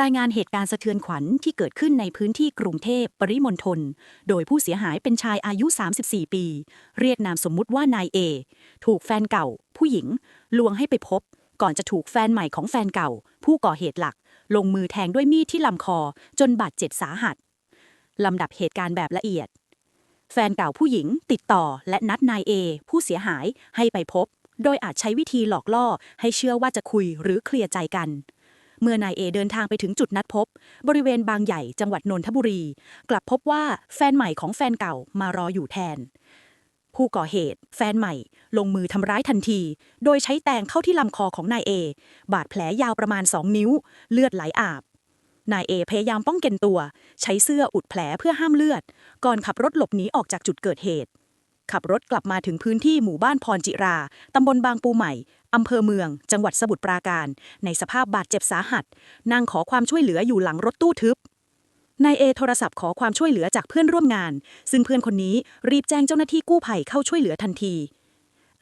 รายงานเหตุการณ์สะเทือนขวัญที่เกิดขึ้นในพื้นที่กรุงเทพปริมณฑล โดยผู้เสียหายเป็นชายอายุ 34 ปี เรียกนามสมมุติว่านายเอ ถูกแฟนเก่า ผู้หญิง ลวงให้ไปพบ ก่อนจะถูกแฟนใหม่ของแฟนเก่า ผู้ก่อเหตุหลัก ลงมือแทงด้วยมีดที่ลำคอ จนบาดเจ็บสาหัส ลำดับเหตุการณ์แบบละเอียด แฟนเก่าผู้หญิงติดต่อและนัดนายเอผู้เสียหายให้ไปพบ โดยอาจใช้วิธีหลอกล่อให้เชื่อว่าจะคุยหรือเคลียร์ใจกัน เมื่อนายเอเดินทางไปถึงจุดนัดพบ บริเวณบางใหญ่จังหวัดนนทบุรี กลับพบว่าแฟนใหม่ของแฟนเก่ามารออยู่แทน ผู้ก่อเหตุ แฟนใหม่ ลงมือทำร้ายทันที โดยใช้แตงเข้าที่ลำคอของนายเอบาดแผลยาวประมาณ2นิ้ว เลือดไหลอาบนายเอพยายามป้องกันตัว ใช้เสื้ออุดแผลเพื่อห้ามเลือด ก่อนขับรถหลบหนีออกจากจุดเกิดเหตุ ขับรถกลับมาถึงพื้นที่หมู่บ้านพรจิรา ตำบลบางปูใหม่ อำเภอเมือง จังหวัดสมุทรปราการ ในสภาพบาดเจ็บสาหัส นั่งขอความช่วยเหลืออยู่หลังรถตู้ทึบนายเอโทรศัพท์ขอความช่วยเหลือจากเพื่อนร่วมงาน ซึ่งเพื่อนคนนี้รีบแจ้งเจ้าหน้าที่กู้ภัยเข้าช่วยเหลือทันที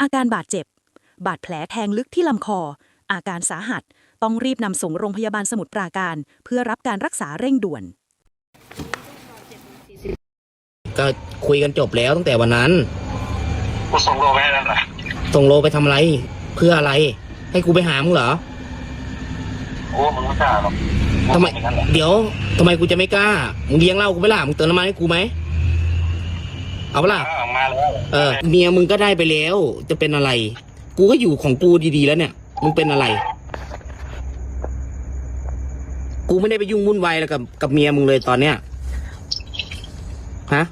อาการบาดเจ็บ บาดแผลแทงลึกที่ลำคอ อาการสาหัส ต้องรีบนำส่งโรงพยาบาลสมุทรปราการ เพื่อรับการรักษาเร่งด่วน ก็คุยกันจบแล้วตั้งแต่วันนั้นกูส่งโลไปให้แล้วนะส่งโลไปทำอะไร เพื่ออะไร ให้กูไปหามึงเหรอโอ้มึงไม่กล้าหรอกทำไมงเป็นอย่างนั้นแหละเดี๋ยวทำไมกูจะไม่กล้ามึงเลี้ยงเหล้ากูไม่ล่ะมึงเติมน้ำมันให้กูไหมเอาปะล่ะอ่ามาแล้วเออเมียมึงก็ได้ไปแล้ว จะเป็นอะไร กูก็อยู่ของกูดีๆแล้วเนี่ยมึงเป็นอะไร กูไม่ได้ไปยุ่งวุ่นวายอะไรกับกับเมียมึงเลยตอนเนี้ยฮะ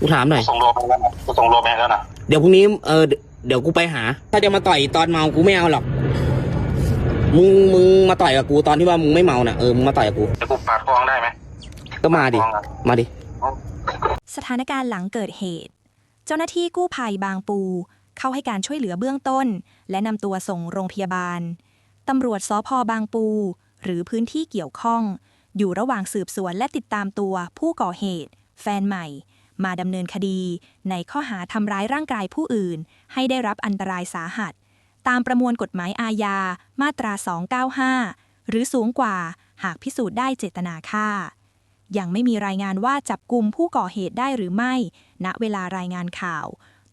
กูถามหน่อยกูส่งโลไปแล้วนะกูส่งโลไปให้แล้วนะเดี๋ยวพรุ่งนี้เออ เดี๋ยวกูไปหา ถ้าจะมาต่อยตอนเมากูไม่เอาหรอก มึงมึงมาต่อยกับกูตอนที่ว่ามึงไม่เมาน่ะเออมึงมาต่อยกับกูจะกูปาดฟ้องได้ไหมก็มาดิฟ้องอะมาดิ สถานการณ์หลังเกิดเหตุ เจ้าหน้าที่กู้ภัยบางปู เข้าให้การช่วยเหลือเบื้องต้น และนำตัวส่งโรงพยาบาลตำรวจสพบางปู หรือพื้นที่เกี่ยวข้อง อยู่ระหว่างสืบสวนและติดตามตัวผู้ก่อเหตุ แฟนใหม่ มาดำเนินคดี ในข้อหาทำร้ายร่างกายผู้อื่น ให้ได้รับอันตรายสาหัส ตามประมวลกฎหมายอาญา มาตรา 295 หรือสูงกว่าหากพิสูจน์ได้เจตนาฆ่า ยังไม่มีรายงานว่าจับกลุ่มผู้ก่อเหตุได้หรือไม่ ณเวลารายงานข่าว